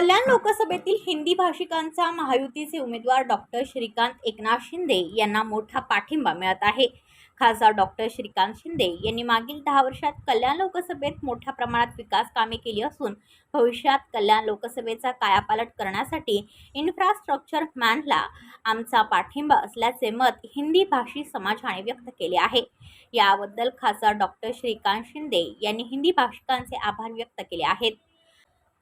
कल्याण लोकसभेतील हिंदी भाषिकांचा महायुतीचे उमेदवार डॉक्टर श्रीकांत एकनाथ शिंदे यांना मोठा पाठिंबा मिळत आहे. खासदार डॉक्टर श्रीकांत शिंदे यांनी मागील दहा वर्षात कल्याण लोकसभेत मोठ्या प्रमाणात विकास कामे केली असून भविष्यात कल्याण लोकसभेचा कायापालट करण्यासाठी इन्फ्रास्ट्रक्चर मॅनला आमचा पाठिंबा असल्याचे मत हिंदी भाषी समाजाने व्यक्त केले आहे. याबद्दल खासदार डॉक्टर श्रीकांत शिंदे यांनी हिंदी भाषिकांचे आभार व्यक्त केले आहेत.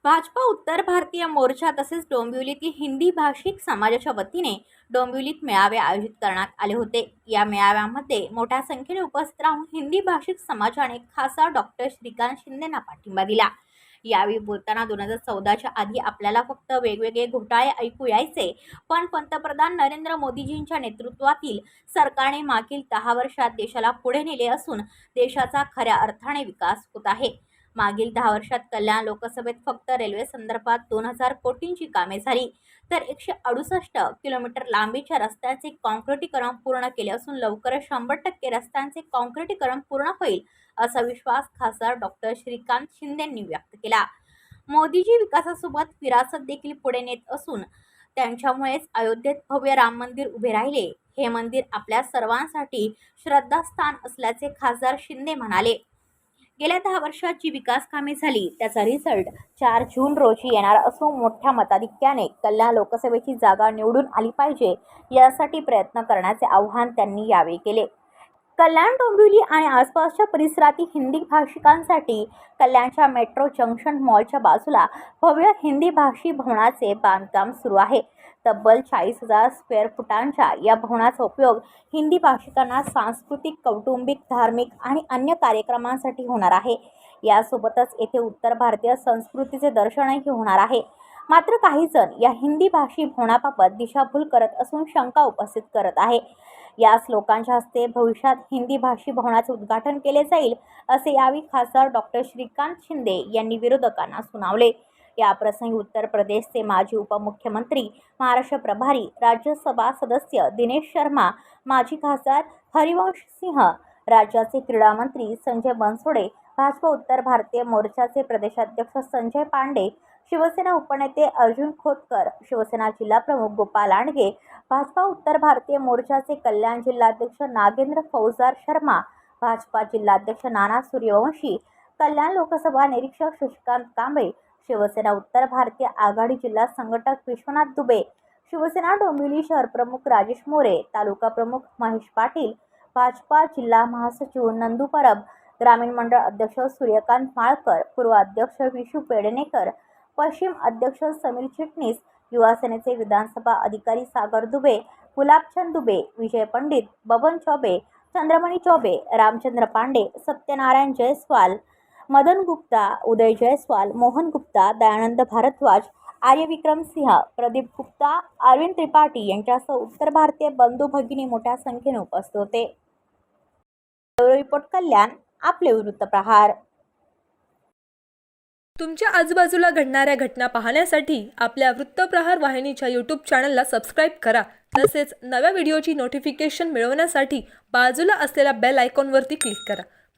भाजपा उत्तर भारतीय मोर्चा तसेच डोंबिवलीतील हिंदी भाषिक समाजाच्या वतीने डोंबिवलीत मेळावे आयोजित करण्यात आले होते. या मेळाव्यामध्ये मोठ्या संख्येने उपस्थित राहून हिंदी भाषिक समाजाने खासदार डॉक्टर श्रीकांत शिंदेंना पाठिंबा दिला. यावेळी बोलताना दोन हजार चौदाच्या आधी आपल्याला फक्त वेगवेगळे घोटाळे ऐकू यायचे पण पंतप्रधान नरेंद्र मोदीजींच्या नेतृत्वातील सरकारने मागील दहा वर्षात देशाला पुढे नेले असून देशाचा खऱ्या अर्थाने विकास होत आहे. मागील दहा वर्षात कल्याण लोकसभेत फक्त रेल्वे संदर्भात दोन हजार कोटींची कामे झाली. तर एकशे अडुसष्ट किलोमीटर लांबीच्या रस्त्यांचे कॉन्क्रिटीकरण पूर्ण केले असून लवकरच शंभर टक्के रस्त्यांचे कॉन्क्रिटीकरण पूर्ण होईल असा विश्वास खासदार डॉक्टर श्रीकांत शिंदेंनी व्यक्त केला. मोदीजी विकासासोबत विरासत देखील पुढे नेत असून त्यांच्यामुळेच अयोध्येत भव्य राम मंदिर उभे राहिले. हे मंदिर आपल्या सर्वांसाठी श्रद्धास्थान असल्याचे खासदार शिंदे म्हणाले. गेल्या दहा वर्षात जी विकास कामे झाली. त्याचा रिझल्ट चार जून रोजी येणार असून मोठ्या मताधिक्याने कल्याण लोकसभेची जागा निवडून आली पाहिजे यासाठी प्रयत्न करण्याचे आव्हान त्यांनी यावेळी केले. कल्याण डोंबिवली आणि आसपासच्या परिसरातील हिंदी भाषिकांसाठी कल्याणच्या मेट्रो जंक्शन मॉलच्या बाजूला भव्य हिंदी भाषी भवनाचे बांधकाम सुरू आहे. तब्बल चाळीस हजार स्क्वेअर फुटांच्या या भवनाचा उपयोग हिंदी भाषिकांना सांस्कृतिक कौटुंबिक धार्मिक आणि अन्य कार्यक्रमांसाठी होणार आहे. यासोबतच येथे उत्तर भारतीय संस्कृतीचे दर्शनही होणार आहे. मात्र काही जण या हिंदी भाषी भवनाबाबत दिशाभूल करत असून शंका उपस्थित करत आहे. याच लोकांच्या हस्ते भविष्यात हिंदी भाषी भवनाचे उद्घाटन केले जाईल असे यावेळी खासदार डॉक्टर श्रीकांत शिंदे यांनी विरोधकांना सुनावले. याप्रसंगी उत्तर प्रदेशचे माजी उपमुख्यमंत्री महाराष्ट्र प्रभारी राज्यसभा सदस्य दिनेश शर्मा माजी खासदार हरिवंश सिंह राज्याचे क्रीडा मंत्री संजय बनसोडे भाजप उत्तर भारतीय मोर्चाचे प्रदेशाध्यक्ष संजय पांडे शिवसेना उपनेते अर्जुन खोतकर शिवसेना जिल्हा प्रमुख गोपाल लांडगे भाजपा उत्तर भारतीय मोर्चाचे कल्याण जिल्हाध्यक्ष नागेंद्र फौजदार शर्मा भाजपा जिल्हाध्यक्ष नाना सूर्यवंशी कल्याण लोकसभा निरीक्षक शशिकांत कांबळे शिवसेना उत्तर भारतीय आघाडी जिल्हा संघटक विश्वनाथ दुबे शिवसेना डोंबिवली शहर प्रमुख राजेश मोरे तालुका प्रमुख महेश पाटील भाजपा जिल्हा महासचिव नंदू परब ग्रामीण मंडळ अध्यक्ष सूर्यकांत माळकर पूर्व अध्यक्ष विशू पेडणेकर पश्चिम अध्यक्ष समीर चिटणीस युवा सेनेचे विधानसभा अधिकारी सागर दुबे गुलाबचंद दुबे विजय पंडित बबन चौबे चंद्रमणी चौबे रामचंद्र पांडे सत्यनारायण जयस्वाल मदन गुप्ता उदय जयस्वाल मोहन गुप्ता दयानंद भारद्वाज आर्य विक्रम सिंह प्रदीप गुप्ता अरविंद त्रिपाठी यांच्यासह उत्तर भारतीय बंधू भगिनी मोठ्या संख्येने उपस्थित होते. रिपोर्ट कल्याण आपले वृत्तप्रहार तुमच्या आजूबाजूला घडणाऱ्या घटना पाहण्यासाठी आपल्या वृत्तप्रहार वाहिनीच्या यूट्यूब चॅनलला सबस्क्राईब करा. तसेच नव्या व्हिडिओची नोटिफिकेशन मिळवण्यासाठी बाजूला असलेल्या बेल आयकॉनवरती क्लिक करा.